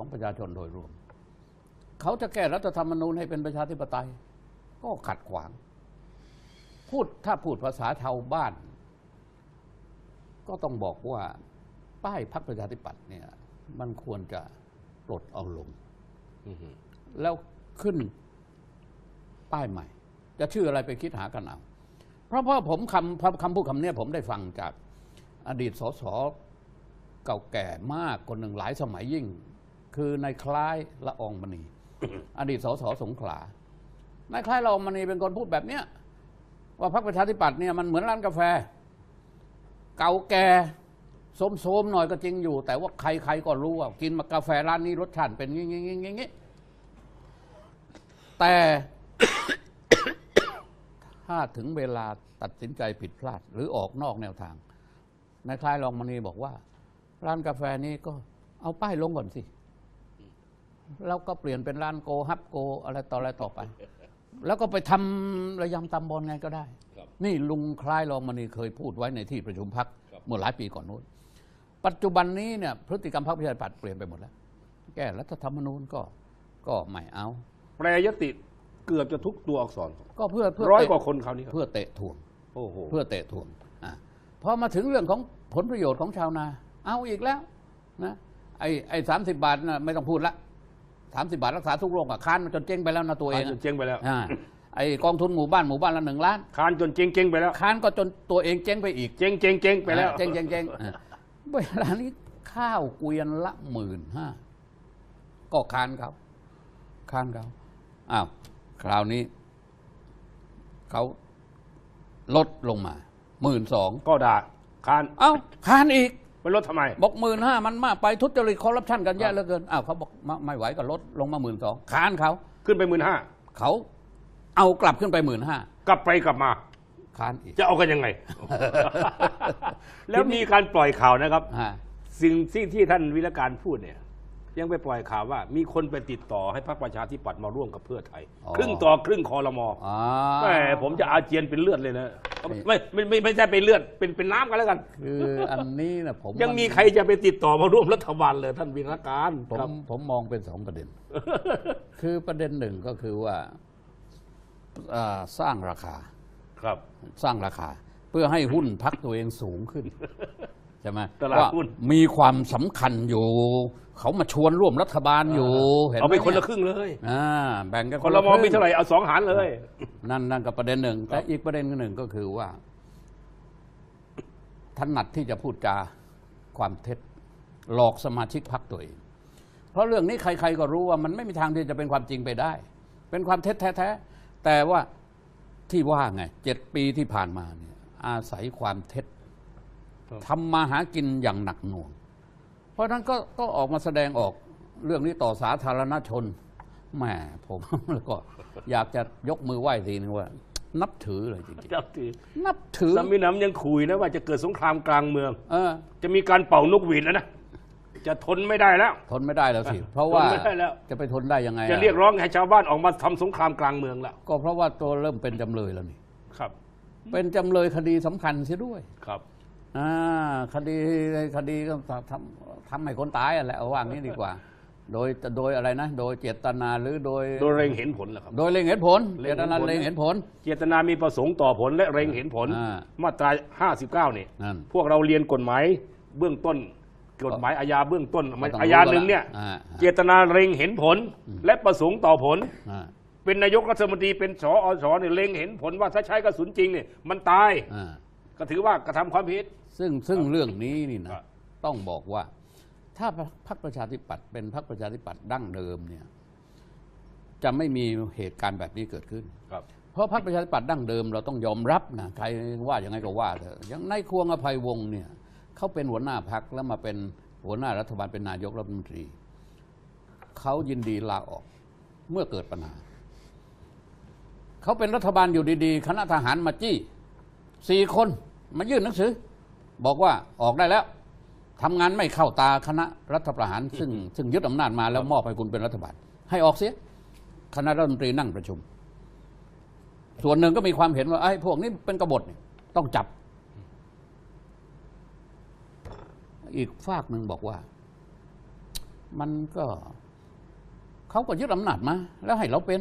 ของประชาชนโดยรวม เขาจะแก้รัฐธรรมนูญให้เป็นประชาธิปไตย ก็ขัดขวาง พูดถ้าพูดภาษาชาวบ้าน ก็ต้องบอกว่าป้ายพักประชาธิปัตย์เนี่ย มันควรจะปลดเอาลงอือฮึแล้วขึ้นป้ายใหม่ จะชื่ออะไรไปคิดหากันเอาเพราะเพราะผมคำคำพูดคำเนี้ยผมได้ฟังจากอดีตสสเก่าแก่มากคนหนึ่งหลายสมัยยิ่ง คือนายคล้ายละอองมณีอดีตสสสงขลานายคล้ายละอองมณีเป็นคนพูดแบบเนี้ยว่าพรรคประชาธิปัตย์เนี่ยมันเหมือนร้านกาแฟ เก่าแก่โสมๆหน่อยก็จริงอยู่ แต่ว่าใครๆก็รู้ว่ากินมากาแฟร้านนี้รสชาติเป็นงี้งี้งี้งี้แต่ถ้าถึงเวลาตัดสินใจผิดพลาด หรือออกนอกแนวทางนายคล้ายรองมณีบอกว่า ร้านกาแฟนี้ก็เอาป้ายลงก่อนสิ แล้วก็เปลี่ยนเป็นร้านโกฮับโก อะไรต่ออะไรต่อไป แล้วก็ไปทำระยำตำบอลไงก็ได้ครับนี่ลุงคล้ายรองมณีเคยพูดไว้ในที่ประชุมพักครับเมื่อหลายปีก่อนนู้น ปัจจุบันนี้เนี่ยพฤติกรรมพรรคประชาธิปัตย์เปลี่ยนไปหมดแล้ว แก้รัฐธรรมนูญก็ก็ไม่เอา แปรยติเกือบจะทุกตัวอักษร ก็เพื่อเพื่อร้อยเตะกว่าคนคราวนี้ครับเพื่อเตะถ่วงโอ้โหเพื่อเตะถ่วงอะพอมาถึงเรื่องของผลประโยชน์ของชาวนา เอาอีกแล้วนะไอ้ไอ้สามสิบาทนะไม่ต้องพูดละ สามสิบาทรักษาทุกโรคอะค้านมันจนเจ๊งไปแล้วนะตัวเอคานงจนเจ๊งไปแล้วอ่าไอ้กองทุนหมู่บ้านหมู่บ้านละหนึ่งล้านคานจนเจ๊งเจ๊งไปแล้วค้านก็จนตัวเองเจ๊งไปอีกเจ๊งเจ๊งเจ๊งไปแล้วอ่าเจ๊งเจ๊งเจ๊งอ่าเวลานี้ข้าวเกวียนละหมื่นห้าก็ค้านเขาค้านเขาอ้าวคราวนี้เขาลดลงมาหมื่นสองก็ด่าคาน เอ้าค้านอีก ไปลดทำไม บอกหมื่นห้ามันมากไปทุจริตคอร์รัปชันกันแย่เหลือเกินอ้าวเขาบอกไม่ไม่ไหวก็ลดลงมาหมื่นสองค้านเขาขึ้นไปหมื่นห้าเขาเอากลับขึ้นไปหมื่นห้ากลับไปกลับมา ค้านอีก จะเอากันยังไง แล้วมีการปล่อยข่าวนะครับ ฮะ สิ่งที่ที่ท่านวิรการพูดเนี่ย ยังไปปล่อยข่าวว่า มีคนไปติดต่อให้พรรคประชาธิปัตย์มาร่วมกับเพื่อไทยครึ่งต่อครึ่งคอรมออ่า แหมผมจะอาเจียนเป็นเลือดเลยนะนี่ไม่ไม่ไม่ไม่ใช่เป็นเลือดเป็นเป็นน้ำกันแล้วกัน คืออันนี้นะผมยังมีใครจะไปติดต่อมาร่วมรัฐบาลเลยท่านวิรการผมครับผมมองเป็นสองประเด็น คือประเด็นหนึ่งก็คือว่าอ่าสร้างราคา ครับ สร้างราคา เพื่อให้หุ้นพักตัวเองสูงขึ้น ใช่ไหมตลาดว่าหุ้นมีความสำคัญอยู่ เขามาชวนร่วมรัฐบาลอยู่เห็นไหมเอาไปคนละเยครึ่งเลยอ่าแบ่งกันคนละมอรึ่งมีเท่าไหร่เอาสองหารเลย นั่นนั่นก็ประเด็นหนึ่ง แต่อีกประเด็นหนึ่งก็คือว่าถนัดที่จะพูดจาความเท็จหลอกสมาชิกพรรคตัวเอง เพราะเรื่องนี้ใคร ๆ ก็รู้ว่ามันไม่มีทางที่จะเป็นความจริงไปได้ เป็นความเท็จแท้ๆแต่ว่าที่ว่าไงเจ็ดปีที่ผ่านมาเนี่ยอาศัยความเท็จครับ ทำมาหากินอย่างหนักหน่วง เพราะฉะนั้นก็ก็ออกมาแสดงออกเรื่องนี้ต่อสาธารณชนแหมผมแล้วก็อยากจะยกมือไหว้ทีนึงว่า นับถือเลยจริงจับทีๆนับถือสามีน้ำยังคุยนะว่าจะเกิดสงครามกลางเมืองเออจะมีการเป่านกหวีดแล้วนะจะทนไม่ได้แล้ว ทนไม่ได้แล้วสิ เพราะว่าทนไม่ได้แล้วจะไปทนได้ยังไง จะอเรียกร้องให้ชาวบ้านออกมาทำสงครามกลางเมืองแล้วก็เพราะว่าตัวเริ่มเป็นจำเลยแล้วนี่ครับ เป็นจำเลยคดีสำคัญเสียด้วยครับอ่า คดีคดีก็ทำทำให้คนตายอะแหละเอาว่างี้ดีกว่า โดยโดยอะไรนะ โดยเจตนาหรือโดย โดยเร็งเห็นผลแหละครับ โดยเล็งเห็นผลเล็เจงตเห็นผลนาเล็งเห็นผล เจตนามีประสงค์ต่อผลและเร็งเห็นผลอ่ามาตรา 59นี่นั่นพวกเราเรียนกฎหมายเบื้องต้นกฎหมายอาญาเบื้องต้นก็ต้องรู้อาญาหนึ่งเนี่ยอ่าเจตนาเร็งเห็นผลและประสงค์ต่อผลอ่าเป็นนายกรัฐมนตรีเป็นสอสเนี่ยเล็งเห็นผลว่าถ้าใช้กระสุนจริงเนี่ยมันตายอ่า ก็ถือว่ากระทำความผิด ซึ่งซึ่งเรื่องนี้นี่ครันะบต้องบอกว่า ถ้าพรรคประชาธิปัตย์เป็นพรรคประชาธิปัตย์ดั้งเดิมเนี่ย จะไม่มีเหตุการณ์แบบนี้เกิดขึ้นครับเพราะพรรคประชาธิปัตย์ดั้งเดิม เราต้องยอมรับนะใครว่ายังไงก็ว่าเถอะอย่างนายควงอภัยวงศ์เนี่ยเขาเป็นหัวหน้าพรรคแล้วมาเป็นหัวหน้ารัฐบาลเป็นนายกรัฐมนตรีเขายินดีลาออกเมื่อเกิดปัญหาเขาเป็นรัฐบาลอยู่ดี ๆ คณะทหารมาจี้สี่คน มายื่นหนังสือ บอกว่าออกได้แล้วทำงานไม่เข้าตาคณะรัฐประหาร ซึ่งซึ่งยึดอำนาจมาแล้วมอบให้คุณเป็นรัฐบาล ให้ออกเสีย คณะรัฐมนตรีนั่งประชุม ส่วนหนึ่งก็มีความเห็นว่าไอ้พวกนี้เป็นกบฏต้องจับ อีกฝากหนึ่งบอกว่า มันก็เขาก็ยึดอำนาจมา แล้วให้เราเป็น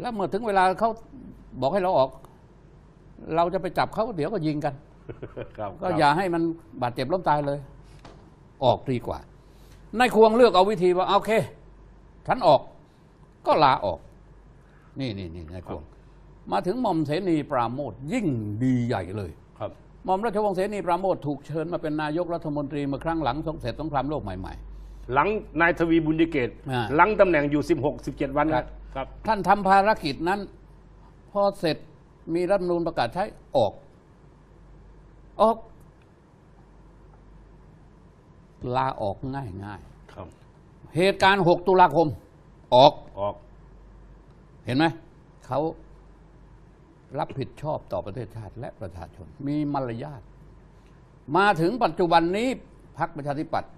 แล้วเมื่อถึงเวลาเขาบอกให้เราออก เราจะไปจับเขาเดี๋ยวก็ยิงกัน ครับก็อย่าให้มันบาดเจ็บล้มตายเลย ออกดีกว่านายควงเลือกเอาวิธีว่าโอเค ฉันออก ก็ลาออก นี่นี่นี่นายควง มาถึงหม่อมเสนีปราโมทยิ่งดีใหญ่เลย ครับหม่อมราชวงศ์เสนีปราโมทถูกเชิญมาเป็นนายกรัฐมนตรีเมื่อครั้งหลังสงเสร็จสงครามโลกใหม่หลังนายทวีบุญยเกตอ่าหลังตำแหน่งอยู่ 16 17 วันครับครับๆท่านทำภารกิจนั้น พอเสร็จ มีรัฐธรรมนูลประกาศใช้ออก ออก ลาออกง่ายง่ายๆครับ เหตุการณ์6ตุลาคม ออกออก เห็นไหมเขารับผิดชอบต่อประเทศชาติและประชาชน มีมารยาทมาถึงปัจจุบันนี้พรรคประชาธิปัตย์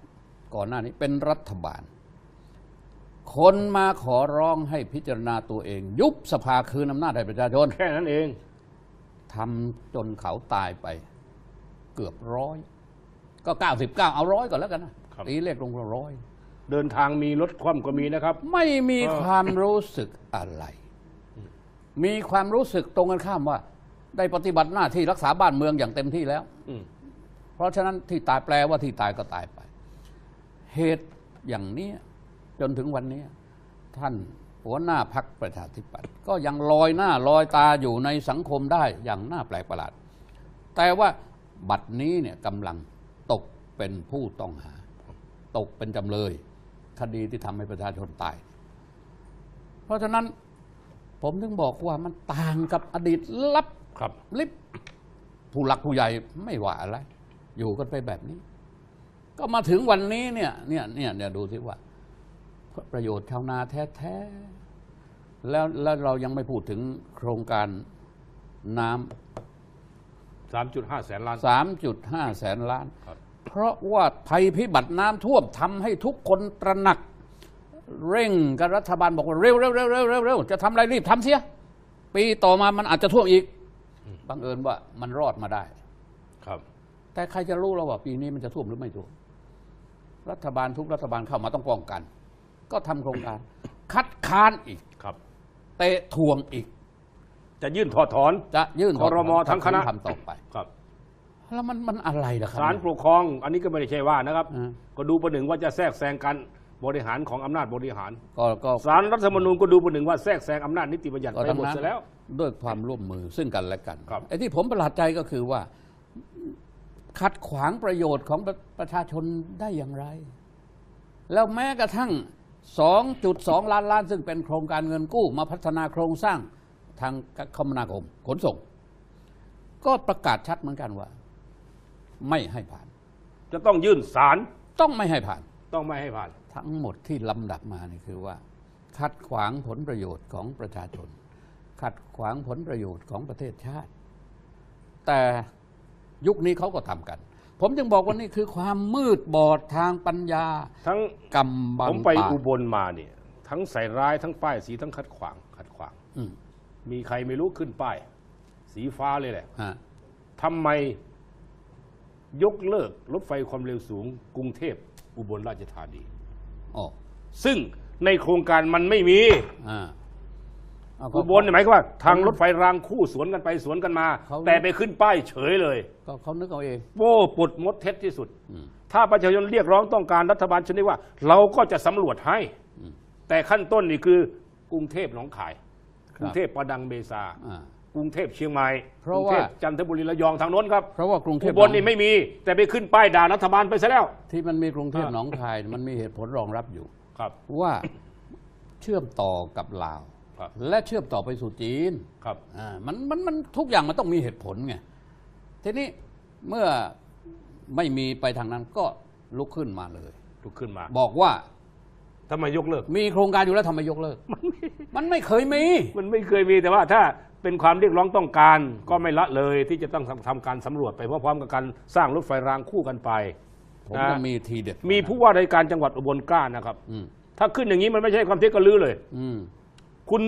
ก่อนหน้านี้เป็นรัฐบาล คนมาขอร้องให้พิจารณาตัวเอง ยุบสภาคืนอำนาจให้ประชาชนแค่นั้นเองทำจนเขาตายไป เกือบร้อย ก็ 99 เอาร้อยก่อนแล้วกันนะครับตีเลขลงร้อย เดินทางมีรถคว่ำก็มีนะครับ ไม่มีเออความรู้สึกอะไร มีความรู้สึกตรงกันข้ามว่า ได้ปฏิบัติหน้าที่รักษาบ้านเมืองอย่างเต็มที่แล้วอืมเพราะฉะนั้นที่ตายแปลว่าที่ตายก็ตายไป เหตุอย่างเนี้ย จนถึงวันเนี้ยท่านหัวหน้าพักประชาธิปัตย์ก็ยังลอยหน้าลอยตาอยู่ในสังคมได้อย่างน่าแปลกประหลาด แต่ว่าบัดนี้เนี่ยกำลังตกเป็นผู้ต้องหา ตกเป็นจำเลย คดีที่ทำให้ประชาชนตาย เพราะฉะนั้นผมถึงบอกว่ามันต่างกับอดีตลับครับลิบผู้หลักผู้ใหญ่ไม่ว่าอะไร อยู่กันไปแบบนี้ ก็มาถึงวันนี้เนี่ยเนี่ยเนี่ยเนี่ยดูสิว่า ประโยชน์ชาวนาแท้ๆแล้วแล้วเรายังไม่พูดถึงโครงการน้ำ3.5แสนล้านสามจุดห้าแสนล้านครับเพราะว่าภัยพิบัติน้ำท่วมทำให้ทุกคนตระหนัก เร่งกันรัฐบาลบอกว่าเร็วเร็วเร็วเร็วเร็วเร็วจะทำอะไรรีบทำเสีย ปีต่อมามันอาจจะท่วมอีกบังเอิญว่ามันรอดมาได้ ครับ แต่ใครจะรู้แล้วว่าปีนี้มันจะท่วมหรือไม่ท่วมรัฐบาลทุกรัฐบาลเข้ามาต้องป้องกัน ก็ทำโครงการ คัดค้านอีกครับ เตะทวงอีก จะยื่นถอดถอน จะยื่นครมทั้งคณะ ทำต่อไป ครับ แล้วมันมันอะไรล่ะครับ ศาลปกครอง อันนี้ก็ไม่ได้ใช่ว่านะครับอ่าก็ดูประหนึ่งว่าจะแทรกแซงการบริหารของอำนาจบริหารก็ก็ ศาลรัฐธรรมนูญก็ดูประหนึ่งว่าแทรกแซงอำนาจนิติบัญญัติก็ไปทั้งหมดนั้นเสียแล้ว ด้วยความร่วมมือซึ่งกันและกันครับ ไอ้ที่ผมประหลาดใจก็คือว่า ขัดขวางประโยชน์ของประประชาชนได้อย่างไร แล้วแม้กระทั่ง 2.2 ล้านล้านซึ่งเป็นโครงการเงินกู้มาพัฒนาโครงสร้างทางคมนาคมขนส่ง ก็ประกาศชัดเหมือนกันว่า ไม่ให้ผ่าน จะต้องยื่นศาลต้องไม่ให้ผ่าน ต้องไม่ให้ผ่าน ทั้งหมดที่ลำดับมานี่คือว่า ขัดขวางผลประโยชน์ของประชาชน ขัดขวางผลประโยชน์ของประเทศชาติ แต่ยุคนี้เขาก็ทำกัน ผมจึงบอกว่านี่คือความมืดบอดทางปัญญา ทั้งกำบังผมไปตาอุบลมาเนี่ย ทั้งใส่ร้ายทั้งป้ายสีทั้งขัดขวางขัดขวางอืมมีใครไม่รู้ขึ้นป้าย สีฟ้าเลยแหละฮะทำไมยกเลิกรถไฟความเร็วสูง กรุงเทพอุบลราชธานีอ๋อซึ่งในโครงการมันไม่มีอ่า เอาก็ อุบลเนี่ยหมายความว่าทางรถไฟรางคู่สวนกันไปสวนกันมา เขา แต่ไปขึ้นป้ายเฉยเลย ก็เขานึกเอาเอง โว้ปุดมดเท็จที่สุด อืม ถ้าประชาชนเรียกร้องต้องการรัฐบาลชนิดว่า เราก็จะสำรวจให้ อืม แต่ขั้นต้นนี่คือกรุงเทพหนองคายครับกรุงเทพประดังเบซา อ่า กรุงเทพเชียงใหม่เพราะกงเทพว่าจันทบุรีระยองทางโน้นครับเพราะว่ากรุงเทอุพบลนี่ไม่มี แต่ไปขึ้นป้ายด่ารัฐบาลไปซะแล้ว ที่มันมีกรุงเทพอ่า หนองคาย มันมีเหตุผลรองรับอยู่ ครับ ว่าเชื่อมต่อกับลาว ครับ และเชื่อมต่อไปสู่จีนครับอ่ามันมันมันทุกอย่างมันต้องมีเหตุผลไงทีนี้เมื่อไม่มีไปทางนั้นก็ลุกขึ้นมาเลย ลุกขึ้นมา บอกว่าทำไมยกเลิก มีโครงการอยู่แล้วทำไมยกเลิก มันไม่เคยมี มันไม่เคยมีแต่ว่าถ้าเป็นความเรียกร้องต้องการ ก็ไม่ละเลยที่จะต้องทำการสำรวจไปพร้อมๆกับการสร้างรถไฟรางคู่กันไปผมนะก็มีทีเด็ดมีผู้ว่าราชการจังหวัดอุบลกล้านะครับอืมถ้าขึ้นอย่างนี้มันไม่ใช่ความเท็จก็ลือเลย อืม คุณ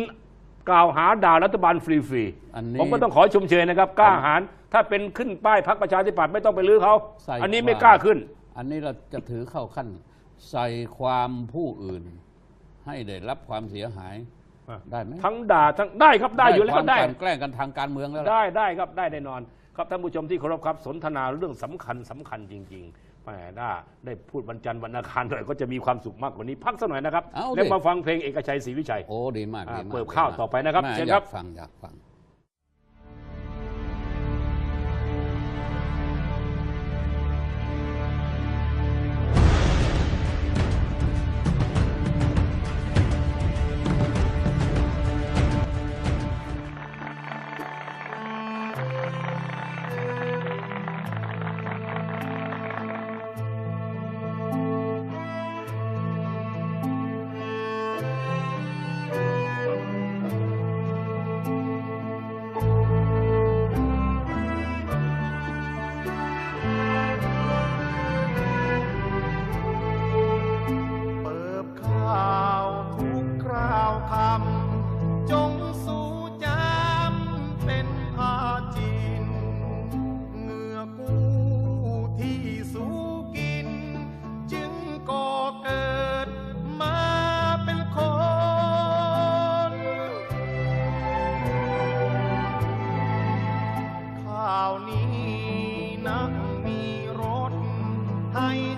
กล่าวหาด่ารัฐบาลฟรีอันนี้ ๆผมก็ต้องขอชมเชยนะครับกล้าหาญถ้าเป็นขึ้นป้ายพักประชาธิปัตย์ไม่ต้องไปลื้อเขาใส่อันนี้ไม่ว่ากล้าขึ้น อันนี้เราจะถือเข้าขั้น ใส่ความผู้อื่น ให้ได้รับความเสียหายอะ ได้ไหมทั้งด่าทั้งได้ครับได้อยู่แล้วคก็วามได้กลั่นแกล้งกันทางการเมืองแล้วล่ะ ได้ได้ครับได้แน่นอน ครับท่านผู้ชมที่เคารพครับสนทนาเรื่องสำคัญสำคัญจริงๆแหมถ้าได้พูดวันจันทร์วันอังคารหน่อยก็จะมีความสุขมากกว่านี้พักสักหน่อยนะครับเอาดิแล้วมาฟังเพลงเอกชัยศรีวิชัยโอ้ดีมากอ่าดีมากเปิดข้าวดีมกต่อไปนะครับแม่เชิญอครัยาบกฟังอยากฟัง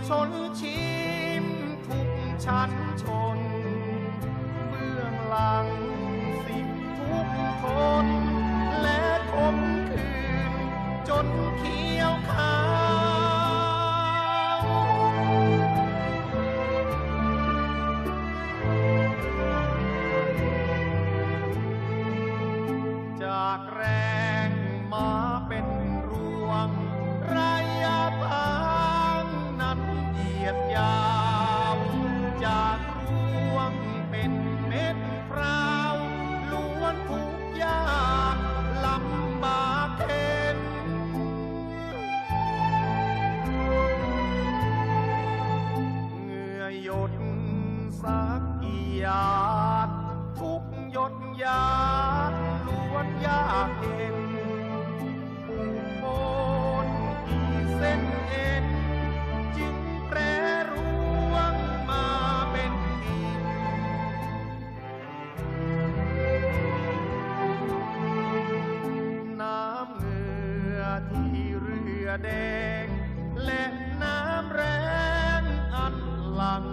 ชนชิมทุกชั้นชน เบื้องหลัง la